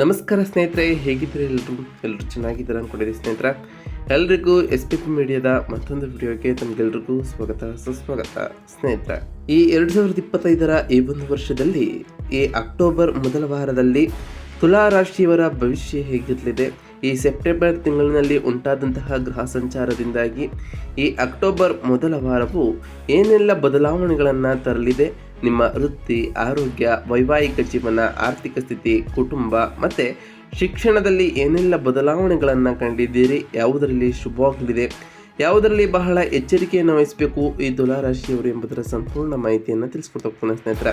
ನಮಸ್ಕಾರ ಸ್ನೇಹಿತರೆ, ಹೇಗಿದ್ದೀರಿ ಎಲ್ಲರೂ ಎಲ್ಲರೂ ಚೆನ್ನಾಗಿದ್ದಾರೆ ಅಂದ್ಕೊಂಡಿದ್ದೀವಿ ಸ್ನೇಹಿತರ? ಎಲ್ರಿಗೂ ಎಸ್ ಪಿ ಪಿ ಮೀಡಿಯಾದ ಮತ್ತೊಂದು ವಿಡಿಯೋಗೆ ತಮಗೆಲ್ರಿಗೂ ಸ್ವಾಗತ, ಸುಸ್ವಾಗತ. ಸ್ನೇಹಿತರ, ಈ ಎರಡು ಸಾವಿರದ ಇಪ್ಪತ್ತೈದರ ಈ ಒಂದು ವರ್ಷದಲ್ಲಿ, ಈ ಅಕ್ಟೋಬರ್ ಮೊದಲ ವಾರದಲ್ಲಿ ತುಲಾ ರಾಶಿಯವರ ಭವಿಷ್ಯ ಹೇಗಿರಲಿದೆ? ಈ ಸೆಪ್ಟೆಂಬರ್ ತಿಂಗಳಿನಲ್ಲಿ ಉಂಟಾದಂತಹ ಗೃಹ ಸಂಚಾರದಿಂದಾಗಿ ಈ ಅಕ್ಟೋಬರ್ ಮೊದಲ ವಾರವು ಏನೆಲ್ಲ ಬದಲಾವಣೆಗಳನ್ನು ತರಲಿದೆ? ನಿಮ್ಮ ವೃತ್ತಿ, ಆರೋಗ್ಯ, ವೈವಾಹಿಕ ಜೀವನ, ಆರ್ಥಿಕ ಸ್ಥಿತಿ, ಕುಟುಂಬ ಮತ್ತು ಶಿಕ್ಷಣದಲ್ಲಿ ಏನೆಲ್ಲ ಬದಲಾವಣೆಗಳನ್ನು ಕಂಡಿದ್ದೀರಿ? ಯಾವುದರಲ್ಲಿ ಶುಭವಾಗಲಿದೆ? ಯಾವುದರಲ್ಲಿ ಬಹಳ ಎಚ್ಚರಿಕೆಯನ್ನು ವಹಿಸಬೇಕು? ಈ ತುಲಾರಾಶಿಯವರು ಎಂಬುದರ ಸಂಪೂರ್ಣ ಮಾಹಿತಿಯನ್ನು ತಿಳಿಸ್ಕೊಡ್ತಾ ಹೋಗ್ತಾನೆ ಸ್ನೇಹಿತರೆ.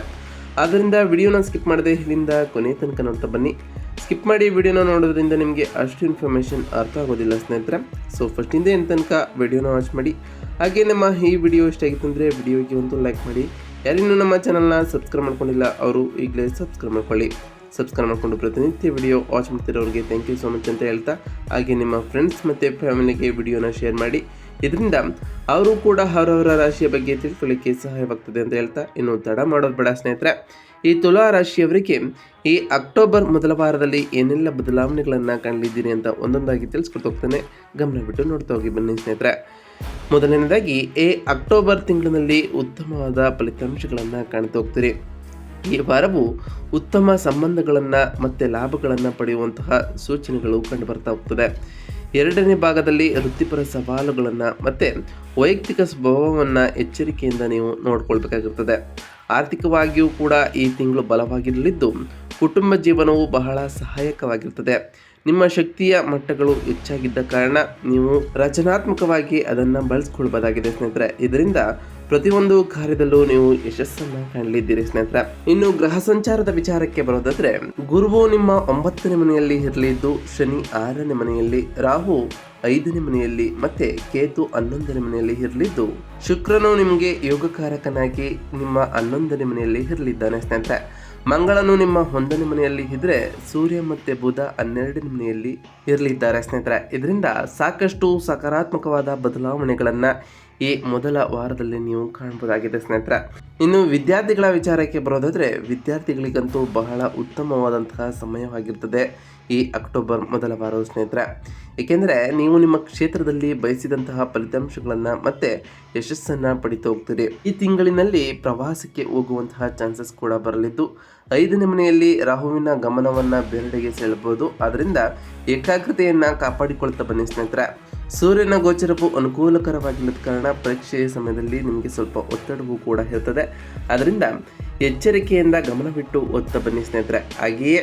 ಆದ್ದರಿಂದ ವಿಡಿಯೋನ ಸ್ಕಿಪ್ ಮಾಡದೆ ಇಲ್ಲಿಂದ ಕೊನೆ ತನಕ ನೋಡ್ತಾ ಬನ್ನಿ. ಸ್ಕಿಪ್ ಮಾಡಿ ವಿಡಿಯೋನ ನೋಡೋದ್ರಿಂದ ನಿಮಗೆ ಅಷ್ಟು ಇನ್ಫಾರ್ಮೇಷನ್ ಅರ್ಥ ಆಗೋದಿಲ್ಲ ಸ್ನೇಹಿತರೆ. ಸೊ ಫಸ್ಟಿಂದ ಏನು ತನಕ ವಿಡಿಯೋನ ವಾಚ್ ಮಾಡಿ. ಹಾಗೆ ನಮ್ಮ ಈ ವಿಡಿಯೋ ಇಷ್ಟ ಆಗಿತ್ತು ಅಂದರೆ ವಿಡಿಯೋಗೆ ಒಂದು ಲೈಕ್ ಮಾಡಿ. ಯಾರಿನ್ನೂ ನಮ್ಮ ಚಾನಲ್ನ ಸಬ್ಸ್ಕ್ರೈಬ್ ಮಾಡ್ಕೊಂಡಿಲ್ಲ, ಅವರು ಈಗಲೇ ಸಬ್ಸ್ಕ್ರೈಬ್ ಮಾಡ್ಕೊಳ್ಳಿ. ಸಬ್ಸ್ಕ್ರೈಬ್ ಮಾಡಿಕೊಂಡು ಪ್ರತಿನಿತ್ಯ ವಿಡಿಯೋ ವಾಚ್ ಮಾಡ್ತಿರೋರಿಗೆ ಥ್ಯಾಂಕ್ ಯು ಸೋ ಮಚ್ ಅಂತ ಹೇಳ್ತಾ, ಹಾಗೆ ನಿಮ್ಮ ಫ್ರೆಂಡ್ಸ್ ಮತ್ತು ಫ್ಯಾಮಿಲಿಗೆ ವಿಡಿಯೋನ ಶೇರ್ ಮಾಡಿ. ಇದರಿಂದ ಅವರು ಕೂಡ ಅವರವರ ರಾಶಿಯ ಬಗ್ಗೆ ತಿಳ್ಕೊಳ್ಳಿಕ್ಕೆ ಸಹಾಯವಾಗ್ತದೆ ಅಂತ ಹೇಳ್ತಾ, ಇನ್ನು ತಡ ಮಾಡೋದು ಬೇಡ ಸ್ನೇಹಿತರೆ. ಈ ತುಲಾ ರಾಶಿಯವರಿಗೆ ಈ ಅಕ್ಟೋಬರ್ ಮೊದಲ ವಾರದಲ್ಲಿ ಏನೆಲ್ಲ ಬದಲಾವಣೆಗಳನ್ನು ಕಾಣಲಿದ್ದೀರಿ ಅಂತ ಒಂದೊಂದಾಗಿ ತಿಳಿಸ್ಕೊಡ್ತಾ ಹೋಗ್ತಾನೆ. ಗಮನ ಬಿಟ್ಟು ನೋಡ್ತಾ ಹೋಗಿ ಬನ್ನಿ ಸ್ನೇಹಿತರೆ. ಮೊದಲನೇದಾಗಿ, ಏ, ಅಕ್ಟೋಬರ್ ತಿಂಗಳಿನಲ್ಲಿ ಉತ್ತಮವಾದ ಫಲಿತಾಂಶಗಳನ್ನು ಕಾಣ್ತಾ ಹೋಗ್ತೀರಿ. ಈ ವಾರವು ಉತ್ತಮ ಸಂಬಂಧಗಳನ್ನು ಮತ್ತು ಲಾಭಗಳನ್ನು ಪಡೆಯುವಂತಹ ಸೂಚನೆಗಳು ಕಂಡುಬರ್ತಾ ಹೋಗ್ತದೆ. ಎರಡನೇ ಭಾಗದಲ್ಲಿ ವೃತ್ತಿಪರ ಸವಾಲುಗಳನ್ನು ಮತ್ತು ವೈಯಕ್ತಿಕ ಸ್ವಭಾವವನ್ನು ಎಚ್ಚರಿಕೆಯಿಂದ ನೀವು ನೋಡ್ಕೊಳ್ಬೇಕಾಗಿರ್ತದೆ. ಆರ್ಥಿಕವಾಗಿಯೂ ಕೂಡ ಈ ತಿಂಗಳು ಬಲವಾಗಿರಲಿದ್ದು ಕುಟುಂಬ ಜೀವನವು ಬಹಳ ಸಹಾಯಕವಾಗಿರ್ತದೆ. ನಿಮ್ಮ ಶಕ್ತಿಯ ಮಟ್ಟಗಳು ಹೆಚ್ಚಾಗಿದ್ದ ಕಾರಣ ನೀವು ರಚನಾತ್ಮಕವಾಗಿ ಅದನ್ನು ಬಳಸ್ಕೊಳ್ಬೋದಾಗಿದೆ ಸ್ನೇಹಿತರೆ. ಇದರಿಂದ ಪ್ರತಿಯೊಂದು ಕಾರ್ಯದಲ್ಲೂ ನೀವು ಯಶಸ್ಸನ್ನು ಕಾಣಲಿದ್ದೀರಿ ಸ್ನೇಹಿತರೆ. ಇನ್ನು ಗ್ರಹ ಸಂಚಾರದ ವಿಚಾರಕ್ಕೆ ಬರೋದಾದ್ರೆ, ಗುರುವು ನಿಮ್ಮ ಒಂಬತ್ತನೇ ಮನೆಯಲ್ಲಿ ಇರಲಿದ್ದು, ಶನಿ ಆರನೇ ಮನೆಯಲ್ಲಿ, ರಾಹು ಐದನೇ ಮನೆಯಲ್ಲಿ, ಮತ್ತೆ ಕೇತು ಹನ್ನೊಂದನೇ ಮನೆಯಲ್ಲಿ ಇರಲಿದ್ದು, ಶುಕ್ರನು ನಿಮಗೆ ಯೋಗಕಾರಕನಾಗಿ ನಿಮ್ಮ ಹನ್ನೊಂದನೇ ಮನೆಯಲ್ಲಿ ಇರಲಿದ್ದಾನೆ ಸ್ನೇಹಿತರೆ. ಮಂಗಳನು ನಿಮ್ಮ ಒಂದನೇ ಮನೆಯಲ್ಲಿ ಇದ್ರೆ, ಸೂರ್ಯ ಮತ್ತೆ ಬುಧ ಹನ್ನೆರಡನೇ ಮನೆಯಲ್ಲಿ ಇರಲಿದ್ದಾರೆ ಸ್ನೇಹಿತರೆ. ಇದರಿಂದ ಸಾಕಷ್ಟು ಸಕಾರಾತ್ಮಕವಾದ ಬದಲಾವಣೆಗಳನ್ನು ಈ ಮೊದಲ ವಾರದಲ್ಲಿ ನೀವು ಕಾಣಬಹುದಾಗಿದೆ ಸ್ನೇಹಿತರ. ಇನ್ನು ವಿದ್ಯಾರ್ಥಿಗಳ ವಿಚಾರಕ್ಕೆ ಬರೋದಾದ್ರೆ, ವಿದ್ಯಾರ್ಥಿಗಳಿಗಂತೂ ಬಹಳ ಉತ್ತಮವಾದಂತಹ ಸಮಯವಾಗಿರ್ತದೆ ಈ ಅಕ್ಟೋಬರ್ ಮೊದಲ ವಾರವು ಸ್ನೇಹಿತರೆ. ಏಕೆಂದರೆ, ನೀವು ನಿಮ್ಮ ಕ್ಷೇತ್ರದಲ್ಲಿ ಬಯಸಿದಂತಹ ಫಲಿತಾಂಶಗಳನ್ನು ಮತ್ತೆ ಯಶಸ್ಸನ್ನು ಪಡಿತಾ ಹೋಗ್ತೀರಿ. ಈ ತಿಂಗಳಿನಲ್ಲಿ ಪ್ರವಾಸಕ್ಕೆ ಹೋಗುವಂತಹ ಚಾನ್ಸಸ್ ಕೂಡ ಬರಲಿದ್ದು, ಐದನೇ ಮನೆಯಲ್ಲಿ ರಾಹುವಿನ ಗಮನವನ್ನು ಬೇರೆಡೆಗೆ ಸೆಳೆಬಹುದು ಆದ್ದರಿಂದ ಏಕಾಗ್ರತೆಯನ್ನು ಕಾಪಾಡಿಕೊಳ್ತಾ ಬನ್ನಿ ಸ್ನೇಹಿತರೆ. ಸೂರ್ಯನ ಗೋಚರವು ಅನುಕೂಲಕರವಾಗಿಲ್ಲದ ಕಾರಣ ಪರೀಕ್ಷೆಯ ಸಮಯದಲ್ಲಿ ನಿಮಗೆ ಸ್ವಲ್ಪ ಒತ್ತಡವೂ ಕೂಡ ಇರ್ತದೆ ಅದರಿಂದ ಎಚ್ಚರಿಕೆಯಿಂದ ಗಮನವಿಟ್ಟು ಓದ್ತಾ ಬನ್ನಿ ಸ್ನೇಹಿತರೆ. ಹಾಗೆಯೇ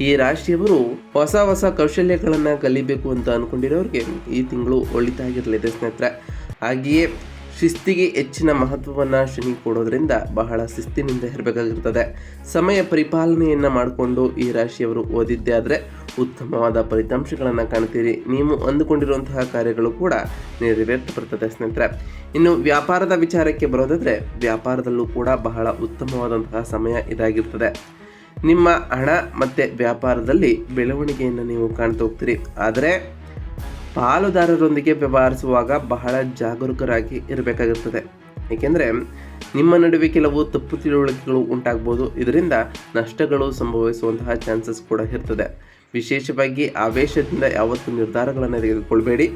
ಈ ರಾಶಿಯವರು ಹೊಸ ಹೊಸ ಕೌಶಲ್ಯಗಳನ್ನು ಕಲಿಬೇಕು ಅಂತ ಅಂದ್ಕೊಂಡಿರೋರಿಗೆ ಈ ತಿಂಗಳು ಒಳಿತಾಗಿರಲಿದೆ ಸ್ನೇಹಿತರೆ. ಹಾಗೆಯೇ ಶಿಸ್ತಿಗೆ ಹೆಚ್ಚಿನ ಮಹತ್ವವನ್ನು ಶನಿ ಕೊಡೋದ್ರಿಂದ ಬಹಳ ಶಿಸ್ತಿನಿಂದ ಇರಬೇಕಾಗಿರ್ತದೆ. ಸಮಯ ಪರಿಪಾಲನೆಯನ್ನು ಮಾಡಿಕೊಂಡು ಈ ರಾಶಿಯವರು ಓದಿದ್ದೇ ಆದರೆ ಉತ್ತಮವಾದ ಫಲಿತಾಂಶಗಳನ್ನು ಕಾಣ್ತೀರಿ. ನೀವು ಅಂದುಕೊಂಡಿರುವಂತಹ ಕಾರ್ಯಗಳು ಕೂಡ ನೆರವೇರ್ತು ಬರ್ತದೆ ಸ್ನೇಹಿತರೆ. ಇನ್ನು ವ್ಯಾಪಾರದ ವಿಚಾರಕ್ಕೆ ಬರೋದಾದರೆ, ವ್ಯಾಪಾರದಲ್ಲೂ ಕೂಡ ಬಹಳ ಉತ್ತಮವಾದಂತಹ ಸಮಯ ಇದಾಗಿರ್ತದೆ. ನಿಮ್ಮ ಹಣ ಮತ್ತು ವ್ಯಾಪಾರದಲ್ಲಿ ಬೆಳವಣಿಗೆಯನ್ನು ನೀವು ಕಾಣ್ತಾ ಹೋಗ್ತೀರಿ. ಆದರೆ, ಪಾಲುದಾರರೊಂದಿಗೆ ವ್ಯವಹರಿಸುವಾಗ ಬಹಳ ಜಾಗರೂಕರಾಗಿ ಇರಬೇಕಾಗಿರ್ತದೆ. ಏಕೆಂದರೆ, ನಿಮ್ಮ ನಡುವೆ ಕೆಲವು ತಪ್ಪು ತಿಳುವಳಿಕೆಗಳು ಉಂಟಾಗ್ಬೋದು. ಇದರಿಂದ ನಷ್ಟಗಳು ಸಂಭವಿಸುವಂತಹ ಚಾನ್ಸಸ್ ಕೂಡ ಇರ್ತದೆ. ವಿಶೇಷವಾಗಿ ಆವೇಶದಿಂದ ಯಾವತ್ತೂ ನಿರ್ಧಾರಗಳನ್ನು ತೆಗೆದುಕೊಳ್ಬೇಡಿ.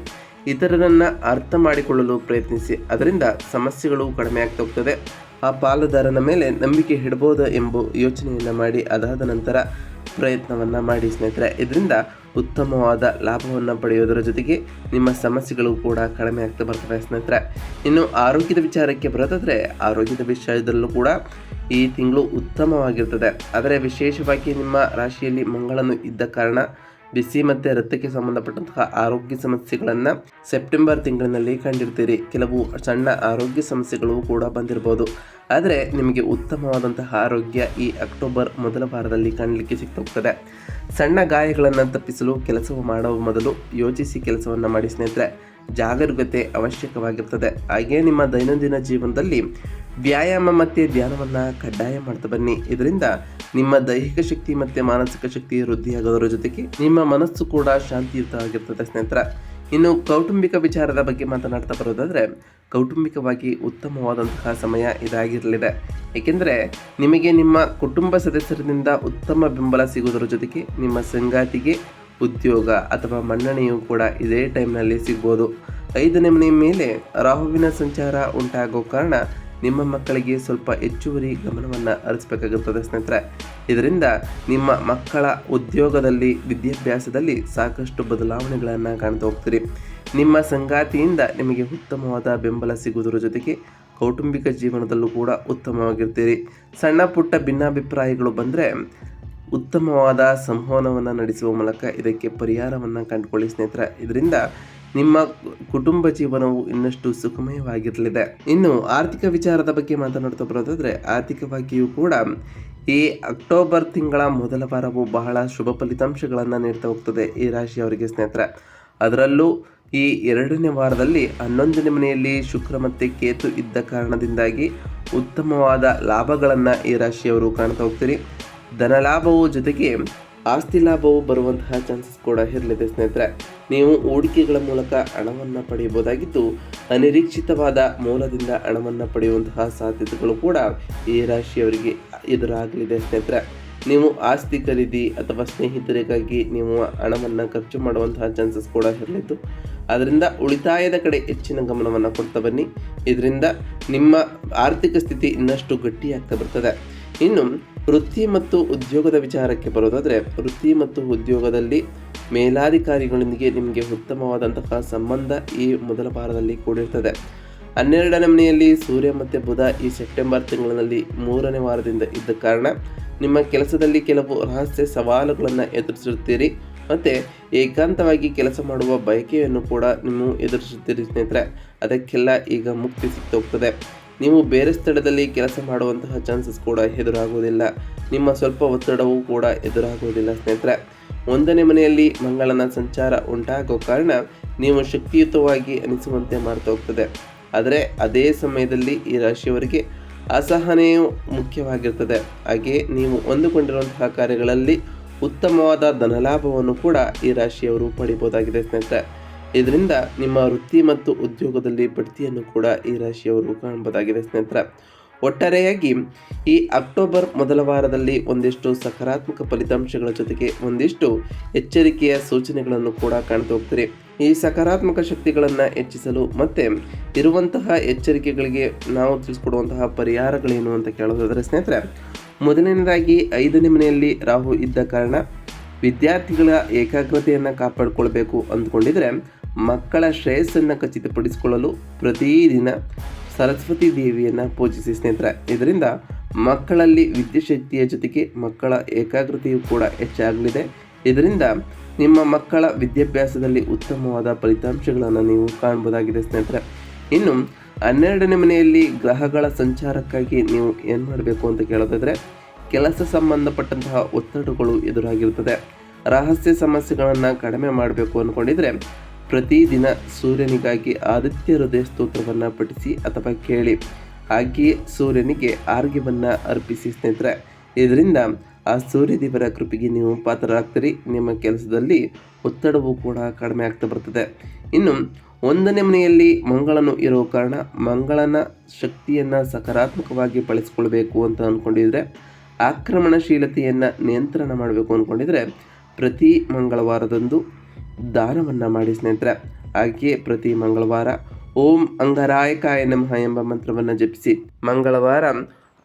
ಇತರರನ್ನು ಅರ್ಥ ಮಾಡಿಕೊಳ್ಳಲು ಪ್ರಯತ್ನಿಸಿ. ಅದರಿಂದ ಸಮಸ್ಯೆಗಳು ಕಡಿಮೆ ಆಗ್ತಾ ಹೋಗ್ತದೆ. ಆ ಪಾಲುದಾರನ ಮೇಲೆ ನಂಬಿಕೆ ಇಡ್ಬೋದು ಎಂಬ ಯೋಚನೆಯನ್ನು ಮಾಡಿ, ಅದಾದ ನಂತರ ಪ್ರಯತ್ನವನ್ನು ಮಾಡಿ ಸ್ನೇಹಿತರೆ. ಇದರಿಂದ ಉತ್ತಮವಾದ ಲಾಭವನ್ನು ಪಡೆಯೋದರ ಜೊತೆಗೆ ನಿಮ್ಮ ಸಮಸ್ಯೆಗಳು ಕೂಡ ಕಡಿಮೆ ಆಗ್ತಾ ಬರ್ತವೆ ಸ್ನೇಹಿತರೆ. ಇನ್ನು ಆರೋಗ್ಯದ ವಿಚಾರಕ್ಕೆ ಬರೋದಾದರೆ, ಆರೋಗ್ಯದ ವಿಷಯದಲ್ಲೂ ಕೂಡ ಈ ತಿಂಗಳು ಉತ್ತಮವಾಗಿರ್ತದೆ. ಆದರೆ ವಿಶೇಷವಾಗಿ ನಿಮ್ಮ ರಾಶಿಯಲ್ಲಿ ಮಂಗಳನು ಇದ್ದ ಕಾರಣ ಬಿಸಿ ಮತ್ತು ರಕ್ತಕ್ಕೆ ಸಂಬಂಧಪಟ್ಟಂತಹ ಆರೋಗ್ಯ ಸಮಸ್ಯೆಗಳನ್ನು ಸೆಪ್ಟೆಂಬರ್ ತಿಂಗಳಿನಲ್ಲಿ ಕಂಡಿರ್ತೀರಿ. ಕೆಲವು ಸಣ್ಣ ಆರೋಗ್ಯ ಸಮಸ್ಯೆಗಳು ಕೂಡ ಬಂದಿರಬಹುದು ಆದರೆ ನಿಮಗೆ ಉತ್ತಮವಾದಂತಹ ಆರೋಗ್ಯ ಈ ಅಕ್ಟೋಬರ್ ಮೊದಲ ವಾರದಲ್ಲಿ ಕಾಣಲಿಕ್ಕೆ ಸಿಕ್ತೋಗ್ತದೆ. ಸಣ್ಣ ಗಾಯಗಳನ್ನು ತಪ್ಪಿಸಲು ಕೆಲಸವು ಮಾಡುವ ಮೊದಲು ಯೋಚಿಸಿ ಕೆಲಸವನ್ನು ಮಾಡಿ ಸ್ನೇಹಿತರೆ. ಜಾಗರೂಕತೆ ಅವಶ್ಯಕವಾಗಿರ್ತದೆ. ಹಾಗೆಯೇ ನಿಮ್ಮ ದೈನಂದಿನ ಜೀವನದಲ್ಲಿ ವ್ಯಾಯಾಮ ಮತ್ತು ಧ್ಯಾನವನ್ನು ಕಡ್ಡಾಯ ಮಾಡ್ತಾ ಬನ್ನಿ. ಇದರಿಂದ ನಿಮ್ಮ ದೈಹಿಕ ಶಕ್ತಿ ಮತ್ತು ಮಾನಸಿಕ ಶಕ್ತಿ ವೃದ್ಧಿಯಾಗೋದರ ಜೊತೆಗೆ ನಿಮ್ಮ ಮನಸ್ಸು ಕೂಡ ಶಾಂತಿಯುತವಾಗಿರ್ತದೆ ಸ್ನೇಹಿತರ. ಇನ್ನು ಕೌಟುಂಬಿಕ ವಿಚಾರದ ಬಗ್ಗೆ ಮಾತನಾಡ್ತಾ ಬರೋದಾದರೆ, ಕೌಟುಂಬಿಕವಾಗಿ ಉತ್ತಮವಾದಂತಹ ಸಮಯ ಇದಾಗಿರಲಿದೆ. ಏಕೆಂದರೆ ನಿಮಗೆ ನಿಮ್ಮ ಕುಟುಂಬ ಸದಸ್ಯರಿಂದ ಉತ್ತಮ ಬೆಂಬಲ ಸಿಗುವುದರ ಜೊತೆಗೆ ನಿಮ್ಮ ಸಂಗಾತಿಗೆ ಉದ್ಯೋಗ ಅಥವಾ ಮನ್ನಣೆಯೂ ಕೂಡ ಇದೇ ಟೈಮ್ನಲ್ಲಿ ಸಿಗ್ಬೋದು. ಐದನೇ ಮನೆ ಮೇಲೆ ರಾಹುವಿನ ಸಂಚಾರ ಉಂಟಾಗೋ ಕಾರಣ ನಿಮ್ಮ ಮಕ್ಕಳಿಗೆ ಸ್ವಲ್ಪ ಹೆಚ್ಚುವರಿ ಗಮನವನ್ನು ಹರಿಸಬೇಕಾಗುತ್ತದೆ ಸ್ನೇಹಿತರೆ. ಇದರಿಂದ ನಿಮ್ಮ ಮಕ್ಕಳ ಉದ್ಯೋಗದಲ್ಲಿ, ವಿದ್ಯಾಭ್ಯಾಸದಲ್ಲಿ ಸಾಕಷ್ಟು ಬದಲಾವಣೆಗಳನ್ನು ಕಾಣ್ತಾ ಹೋಗ್ತೀರಿ. ನಿಮ್ಮ ಸಂಗಾತಿಯಿಂದ ನಿಮಗೆ ಉತ್ತಮವಾದ ಬೆಂಬಲ ಸಿಗುವುದರ ಜೊತೆಗೆ ಕೌಟುಂಬಿಕ ಜೀವನದಲ್ಲೂ ಕೂಡ ಉತ್ತಮವಾಗಿರ್ತೀರಿ. ಸಣ್ಣ ಪುಟ್ಟ ಭಿನ್ನಾಭಿಪ್ರಾಯಗಳು ಬಂದರೆ ಉತ್ತಮವಾದ ಸಂವಹನವನ್ನು ನಡೆಸುವ ಮೂಲಕ ಇದಕ್ಕೆ ಪರಿಹಾರವನ್ನು ಕಂಡುಕೊಳ್ಳಿ ಸ್ನೇಹಿತರ. ಇದರಿಂದ ನಿಮ್ಮ ಕುಟುಂಬ ಜೀವನವು ಇನ್ನಷ್ಟು ಸುಖಮಯವಾಗಿರಲಿದೆ. ಇನ್ನು ಆರ್ಥಿಕ ವಿಚಾರದ ಬಗ್ಗೆ ಮಾತನಾಡ್ತಾ ಬರೋದಾದರೆ, ಆರ್ಥಿಕವಾಗಿಯೂ ಕೂಡ ಈ ಅಕ್ಟೋಬರ್ ತಿಂಗಳ ಮೊದಲ ವಾರವು ಬಹಳ ಶುಭ ಫಲಿತಾಂಶಗಳನ್ನು ನೀಡ್ತಾ ಹೋಗ್ತದೆ ಈ ರಾಶಿಯವರಿಗೆ ಸ್ನೇಹಿತರ. ಅದರಲ್ಲೂ ಈ ಎರಡನೇ ವಾರದಲ್ಲಿ ಹನ್ನೊಂದನೇ ಮನೆಯಲ್ಲಿ ಶುಕ್ರ ಮತ್ತು ಕೇತು ಇದ್ದ ಕಾರಣದಿಂದಾಗಿ ಉತ್ತಮವಾದ ಲಾಭಗಳನ್ನು ಈ ರಾಶಿಯವರು ಕಾಣ್ತಾ ಹೋಗ್ತೀರಿ. ಧನಲಾಭವು ಜೊತೆಗೆ ಆಸ್ತಿ ಲಾಭವು ಬರುವಂತಹ ಚಾನ್ಸಸ್ ಕೂಡ ಇರಲಿದೆ ಸ್ನೇಹಿತರೆ. ನೀವು ಹೂಡಿಕೆಗಳ ಮೂಲಕ ಹಣವನ್ನು ಪಡೆಯಬಹುದಾಗಿದ್ದು, ಅನಿರೀಕ್ಷಿತವಾದ ಮೂಲದಿಂದ ಹಣವನ್ನು ಪಡೆಯುವಂತಹ ಸಾಧ್ಯತೆಗಳು ಕೂಡ ಈ ರಾಶಿಯವರಿಗೆ ಎದುರಾಗಲಿದೆ ಸ್ನೇಹಿತರೆ. ನೀವು ಆಸ್ತಿ ಖರೀದಿ ಅಥವಾ ಸ್ನೇಹಿತರಿಗಾಗಿ ನೀವು ಹಣವನ್ನು ಖರ್ಚು ಮಾಡುವಂತಹ ಚಾನ್ಸಸ್ ಕೂಡ ಇರಲಿದ್ದು, ಅದರಿಂದ ಉಳಿತಾಯದ ಕಡೆ ಹೆಚ್ಚಿನ ಗಮನವನ್ನು ಕೊಡ್ತಾ ಬನ್ನಿ. ಇದರಿಂದ ನಿಮ್ಮ ಆರ್ಥಿಕ ಸ್ಥಿತಿ ಇನ್ನಷ್ಟು ಗಟ್ಟಿಯಾಗ್ತಾ ಬರ್ತದೆ. ಇನ್ನು ವೃತ್ತಿ ಮತ್ತು ಉದ್ಯೋಗದ ವಿಚಾರಕ್ಕೆ ಬರೋದಾದರೆ, ವೃತ್ತಿ ಮತ್ತು ಉದ್ಯೋಗದಲ್ಲಿ ಮೇಲಾಧಿಕಾರಿಗಳೊಂದಿಗೆ ನಿಮಗೆ ಉತ್ತಮವಾದಂತಹ ಸಂಬಂಧ ಈ ಮೊದಲ ವಾರದಲ್ಲಿ ಕೂಡಿರ್ತದೆ. ಹನ್ನೆರಡನೇ ಮನೆಯಲ್ಲಿ ಸೂರ್ಯ ಮತ್ತು ಬುಧ ಈ ಸೆಪ್ಟೆಂಬರ್ ತಿಂಗಳಿನಲ್ಲಿ ಮೂರನೇ ವಾರದಿಂದ ಇದ್ದ ಕಾರಣ, ನಿಮ್ಮ ಕೆಲಸದಲ್ಲಿ ಕೆಲವು ರಹಸ್ಯ ಸವಾಲುಗಳನ್ನು ಎದುರಿಸುತ್ತೀರಿ ಮತ್ತು ಏಕಾಂತವಾಗಿ ಕೆಲಸ ಮಾಡುವ ಬಯಕೆಯನ್ನು ಕೂಡ ನೀವು ಎದುರಿಸುತ್ತೀರಿ ಸ್ನೇಹಿತರೆ. ಅದಕ್ಕೆಲ್ಲ ಈಗ ಮುಕ್ತಿ ಹೋಗ್ತದೆ. ನೀವು ಬೇರೆ ಸ್ಥಳದಲ್ಲಿ ಕೆಲಸ ಮಾಡುವಂತಹ ಚಾನ್ಸಸ್ ಕೂಡ ಎದುರಾಗುವುದಿಲ್ಲ. ನಿಮ್ಮ ಸ್ವಲ್ಪ ಒತ್ತಡವೂ ಕೂಡ ಎದುರಾಗುವುದಿಲ್ಲ ಸ್ನೇಹಿತರೆ. ಒಂದನೇ ಮನೆಯಲ್ಲಿ ಮಂಗಳನ ಸಂಚಾರ ಉಂಟಾಗೋ ಕಾರಣ ನೀವು ಶಕ್ತಿಯುತವಾಗಿ ಅನಿಸುವಂತೆ ಮಾಡ್ತಾ ಹೋಗ್ತದೆ. ಆದರೆ ಅದೇ ಸಮಯದಲ್ಲಿ ಈ ರಾಶಿಯವರಿಗೆ ಅಸಹನೆಯು ಮುಖ್ಯವಾಗಿರ್ತದೆ. ಹಾಗೆ ನೀವು ಹೊಂದಿಕೊಂಡಿರುವಂತಹ ಕಾರ್ಯಗಳಲ್ಲಿ ಉತ್ತಮವಾದ ಧನಲಾಭವನ್ನು ಕೂಡ ಈ ರಾಶಿಯವರು ಪಡಿಬೋದಾಗಿದೆ ಸ್ನೇಹಿತರೆ. ಇದರಿಂದ ನಿಮ್ಮ ವೃತ್ತಿ ಮತ್ತು ಉದ್ಯೋಗದಲ್ಲಿ ಬಡ್ತಿಯನ್ನು ಕೂಡ ಈ ರಾಶಿಯವರು ಕಾಣಬಹುದಾಗಿದೆ, ಸ್ನೇಹಿತರೆ. ಒಟ್ಟಾರೆಯಾಗಿ ಈ ಅಕ್ಟೋಬರ್ ಮೊದಲ ವಾರದಲ್ಲಿ ಒಂದಿಷ್ಟು ಸಕಾರಾತ್ಮಕ ಫಲಿತಾಂಶಗಳ ಜೊತೆಗೆ ಒಂದಿಷ್ಟು ಎಚ್ಚರಿಕೆಯ ಸೂಚನೆಗಳನ್ನು ಕೂಡ ಕಾಣ್ತಾ ಹೋಗ್ತೀರಿ. ಈ ಸಕಾರಾತ್ಮಕ ಶಕ್ತಿಗಳನ್ನು ಹೆಚ್ಚಿಸಲು ಮತ್ತು ಇರುವಂತಹ ಎಚ್ಚರಿಕೆಗಳಿಗೆ ನಾವು ತಿಳಿಸ್ಕೊಡುವಂತಹ ಪರಿಹಾರಗಳೇನು ಅಂತ ಕೇಳೋದಾದರೆ, ಸ್ನೇಹಿತರೆ, ಮೊದಲನೇದಾಗಿ ಐದನೇ ಮನೆಯಲ್ಲಿ ರಾಹು ಇದ್ದ ಕಾರಣ ವಿದ್ಯಾರ್ಥಿಗಳ ಏಕಾಗ್ರತೆಯನ್ನು ಕಾಪಾಡಿಕೊಳ್ಬೇಕು ಅಂದ್ಕೊಂಡಿದ್ರೆ ಮಕ್ಕಳ ಶ್ರೇಯಸ್ಸನ್ನು ಖಚಿತಪಡಿಸಿಕೊಳ್ಳಲು ಪ್ರತಿದಿನ ಸರಸ್ವತಿ ದೇವಿಯನ್ನು ಪೂಜಿಸಿ ಸ್ನೇಹಿತರೆ. ಇದರಿಂದ ಮಕ್ಕಳಲ್ಲಿ ವಿದ್ಯಾಶಕ್ತಿಯ ಜೊತೆಗೆ ಮಕ್ಕಳ ಏಕಾಗ್ರತೆಯು ಕೂಡ ಹೆಚ್ಚಾಗಲಿದೆ. ಇದರಿಂದ ನಿಮ್ಮ ಮಕ್ಕಳ ವಿದ್ಯಾಭ್ಯಾಸದಲ್ಲಿ ಉತ್ತಮವಾದ ಫಲಿತಾಂಶಗಳನ್ನು ನೀವು ಕಾಣಬಹುದಾಗಿದೆ ಸ್ನೇಹಿತರೆ. ಇನ್ನು ಹನ್ನೆರಡನೇ ಮನೆಯಲ್ಲಿ ಗ್ರಹಗಳ ಸಂಚಾರಕ್ಕಾಗಿ ನೀವು ಏನು ಮಾಡಬೇಕು ಅಂತ ಕೇಳೋದಾದರೆ, ಕೆಲಸ ಸಂಬಂಧಪಟ್ಟಂತಹ ಒತ್ತಡಗಳು ಎದುರಾಗಿರುತ್ತದೆ ರಹಸ್ಯ ಸಮಸ್ಯೆಗಳನ್ನು ಕಡಿಮೆ ಮಾಡಬೇಕು ಅಂದ್ಕೊಂಡಿದ್ರೆ ಪ್ರತಿದಿನ ಸೂರ್ಯನಿಗಾಗಿ ಆದಿತ್ಯ ಹೃದಯ ಸ್ತೋತ್ರವನ್ನು ಪಠಿಸಿ ಅಥವಾ ಕೇಳಿ. ಹಾಗೆಯೇ ಸೂರ್ಯನಿಗೆ ಆರೋಗ್ಯವನ್ನು ಅರ್ಪಿಸಿ ಸ್ನೇಹಿತರೆ, ಇದರಿಂದ ಆ ಸೂರ್ಯದೇವರ ಕೃಪೆಗೆ ನೀವು ಪಾತ್ರರಾಗ್ತೀರಿ. ನಿಮ್ಮ ಕೆಲಸದಲ್ಲಿ ಒತ್ತಡವು ಕೂಡ ಕಡಿಮೆ ಆಗ್ತಾ ಬರ್ತದೆ. ಇನ್ನು ಒಂದನೇ ಮನೆಯಲ್ಲಿ ಮಂಗಳನು ಇರೋ ಕಾರಣ ಮಂಗಳನ ಶಕ್ತಿಯನ್ನು ಸಕಾರಾತ್ಮಕವಾಗಿ ಬಳಸಿಕೊಳ್ಬೇಕು ಅಂತ ಅಂದ್ಕೊಂಡಿದ್ರೆ ಆಕ್ರಮಣಶೀಲತೆಯನ್ನು ನಿಯಂತ್ರಣ ಮಾಡಬೇಕು ಅಂದ್ಕೊಂಡಿದ್ರೆ ಪ್ರತಿ ಮಂಗಳವಾರದಂದು ದಾನವನ್ನು ಮಾಡಿ ಸ್ನೇಹಿತರೆ. ಹಾಗೆಯೇ ಪ್ರತಿ ಮಂಗಳವಾರ ಓಂ ಅಂಗರಾಯಕಾಯ ನಮಃ ಎಂಬ ಮಂತ್ರವನ್ನು ಜಪಿಸಿ ಮಂಗಳವಾರ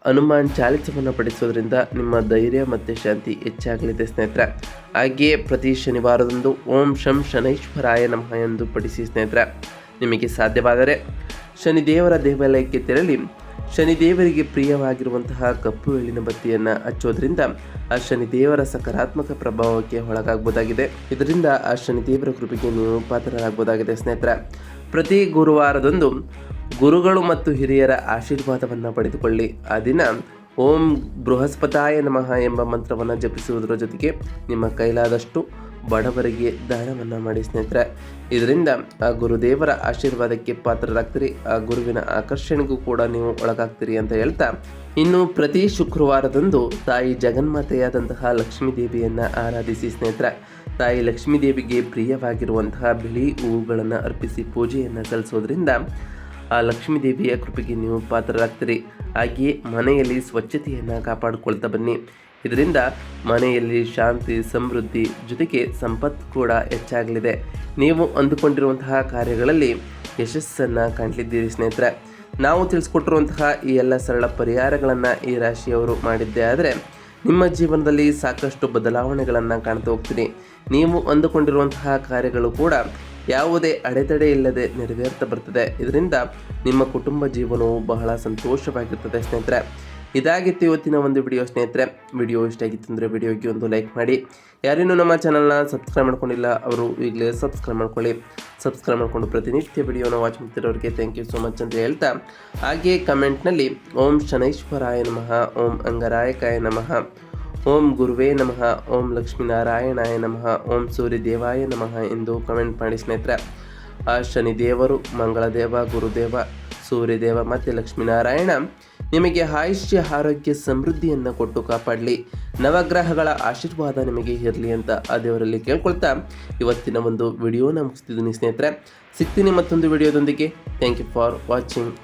ಹನುಮಾನ್ ಚಾಲಿಸವನ್ನು ಪಡಿಸೋದ್ರಿಂದ ನಿಮ್ಮ ಧೈರ್ಯ ಮತ್ತು ಶಾಂತಿ ಹೆಚ್ಚಾಗಲಿದೆ ಸ್ನೇಹಿತರೆ. ಹಾಗೆಯೇ ಪ್ರತಿ ಶನಿವಾರದಂದು ಓಂ ಶಂ ಶನೈಶ್ವರಾಯ ನಮಃ ಎಂದು ಪಡಿಸಿ ಸ್ನೇಹಿತರೆ. ನಿಮಗೆ ಸಾಧ್ಯವಾದರೆ ಶನಿದೇವರ ದೇವಾಲಯಕ್ಕೆ ತೆರಳಿ ಶನಿದೇವರಿಗೆ ಪ್ರಿಯವಾಗಿರುವಂತಹ ಕಪ್ಪು ಎಳ್ಳಿನ ಬತ್ತಿಯನ್ನು ಹಚ್ಚೋದ್ರಿಂದ ಆ ಶನಿದೇವರ ಸಕಾರಾತ್ಮಕ ಪ್ರಭಾವಕ್ಕೆ ಒಳಗಾಗಬಹುದಾಗಿದೆ ಇದರಿಂದ ಆ ಶನಿದೇವರ ಕೃಪೆಗೆ ನೀವು ಪಾತ್ರರಾಗಬಹುದಾಗಿದೆ ಸ್ನೇಹಿತರ. ಪ್ರತಿ ಗುರುವಾರದಂದು ಗುರುಗಳು ಮತ್ತು ಹಿರಿಯರ ಆಶೀರ್ವಾದವನ್ನು ಪಡೆದುಕೊಳ್ಳಿ. ಆ ದಿನ ಓಂ ಬೃಹಸ್ಪತಾಯ ನಮಃ ಎಂಬ ಮಂತ್ರವನ್ನು ಜಪಿಸುವುದರ ಜೊತೆಗೆ ನಿಮ್ಮ ಕೈಲಾದಷ್ಟು ಬಡವರಿಗೆ ದಾನವನ್ನು ಮಾಡಿ ಸ್ನೇಹಿತರೆ, ಇದರಿಂದ, ಆ ಗುರುದೇವರ ಆಶೀರ್ವಾದಕ್ಕೆ ಪಾತ್ರರಾಗ್ತೀರಿ, ಆ ಗುರುವಿನ ಆಕರ್ಷಣೆಗೂ ಕೂಡ ನೀವು ಒಳಗಾಗ್ತೀರಿ ಅಂತ ಹೇಳ್ತಾ, ಇನ್ನು ಪ್ರತಿ ಶುಕ್ರವಾರದಂದು ತಾಯಿ ಜಗನ್ಮಾತೆಯಾದಂತಹ ಲಕ್ಷ್ಮೀ ದೇವಿಯನ್ನು ಆರಾಧಿಸಿ ಸ್ನೇಹಿತರೆ, ತಾಯಿ ಲಕ್ಷ್ಮೀದೇವಿಗೆ ಪ್ರಿಯವಾಗಿರುವಂತಹ ಬಿಳಿ ಹೂವುಗಳನ್ನು ಅರ್ಪಿಸಿ ಪೂಜೆಯನ್ನು ಸಲ್ಲಿಸೋದ್ರಿಂದ ಆ ಲಕ್ಷ್ಮೀದೇವಿಯ ಕೃಪೆಗೆ ನೀವು ಪಾತ್ರರಾಗ್ತೀರಿ. ಹಾಗೆಯೇ ಮನೆಯಲ್ಲಿ ಸ್ವಚ್ಛತೆಯನ್ನು ಕಾಪಾಡಿಕೊಳ್ತಾ ಬನ್ನಿ. ಇದರಿಂದ ಮನೆಯಲ್ಲಿ ಶಾಂತಿ, ಸಮೃದ್ಧಿ ಜೊತೆಗೆ ಸಂಪತ್ತು ಕೂಡ ಹೆಚ್ಚಾಗಲಿದೆ. ನೀವು ಅಂದುಕೊಂಡಿರುವಂತಹ ಕಾರ್ಯಗಳಲ್ಲಿ ಯಶಸ್ಸನ್ನು ಕಾಣಲಿದ್ದೀರಿ ಸ್ನೇಹಿತರೆ. ನಾವು ತಿಳಿಸ್ಕೊಟ್ಟಿರುವಂತಹ ಈ ಎಲ್ಲ ಸರಳ ಪರಿಹಾರಗಳನ್ನು ಈ ರಾಶಿಯವರು ಮಾಡಿದ್ದೇ ಆದರೆ ನಿಮ್ಮ ಜೀವನದಲ್ಲಿ ಸಾಕಷ್ಟು ಬದಲಾವಣೆಗಳನ್ನು ಕಾಣ್ತಾ ಹೋಗ್ತೀರಿ. ನೀವು ಅಂದುಕೊಂಡಿರುವಂತಹ ಕಾರ್ಯಗಳು ಕೂಡ ಯಾವುದೇ ಅಡೆತಡೆ ಇಲ್ಲದೆ ನೆರವೇರ್ತಾ ಬರ್ತದೆ. ಇದರಿಂದ ನಿಮ್ಮ ಕುಟುಂಬ ಜೀವನವು ಬಹಳ ಸಂತೋಷವಾಗಿರ್ತದೆ ಸ್ನೇಹಿತರೆ. ಇದಾಗಿತ್ತು ಇವತ್ತಿನ ಒಂದು ವಿಡಿಯೋ ಸ್ನೇಹಿತರೆ ವಿಡಿಯೋ ಇಷ್ಟ ಆಗಿತ್ತು ಅಂದರೆ ವಿಡಿಯೋಗೆ ಒಂದು ಲೈಕ್ ಮಾಡಿ. ಯಾರೇನು ನಮ್ಮ ಚಾನಲ್ನ ಸಬ್ಸ್ಕ್ರೈಬ್ ಮಾಡ್ಕೊಂಡಿಲ್ಲ, ಅವರು ಈಗಲೇ ಸಬ್ಸ್ಕ್ರೈಬ್ ಮಾಡ್ಕೊಳ್ಳಿ. ಸಬ್ಸ್ಕ್ರೈಬ್ ಮಾಡಿಕೊಂಡು ಪ್ರತಿನಿತ್ಯ ವಿಡಿಯೋನ ವಾಚ್ ಮಾಡ್ತಿರೋರಿಗೆ ಥ್ಯಾಂಕ್ ಯು ಸೋ ಮಚ್ ಅಂತ ಹೇಳ್ತಾ. ಹಾಗೆ ಕಮೆಂಟ್ನಲ್ಲಿ ಓಂ ಶನೈಶ್ವರಾಯ ನಮಃ, ಓಂ ಅಂಗರಾಯಕಾಯ ನಮಃ, ಓಂ ಗುರುವೇ ನಮಃ, ಓಂ ಲಕ್ಷ್ಮೀನಾರಾಯಣಾಯ ನಮಃ, ಓಂ ಸೂರ್ಯದೇವಾಯ ನಮಃ ಎಂದು ಕಮೆಂಟ್ ಮಾಡಿ ಸ್ನೇಹಿತರೆ. ಆ ಶನಿದೇವರು, ಮಂಗಳದೇವ, ಗುರುದೇವ ಸೂರ್ಯದೇವ ಮತ್ತು ಲಕ್ಷ್ಮೀನಾರಾಯಣ ನಿಮಗೆ ಆಯುಷ್ಯ, ಆರೋಗ್ಯ, ಸಮೃದ್ಧಿಯನ್ನು ಕೊಟ್ಟು ಕಾಪಾಡಲಿ. ನವಗ್ರಹಗಳ ಆಶೀರ್ವಾದ ನಿಮಗೆ ಇರಲಿ ಅಂತ ಆ ದೇವರಲ್ಲಿ ಕೇಳ್ಕೊಳ್ತಾ ಇವತ್ತಿನ ಒಂದು ವಿಡಿಯೋನ ಮುಗಿಸ್ತಿದ್ದೀನಿ ಸ್ನೇಹಿತರೆ. ಸಿಗ್ತೀನಿ ಮತ್ತೊಂದು ವಿಡಿಯೋದೊಂದಿಗೆ. Thank you for watching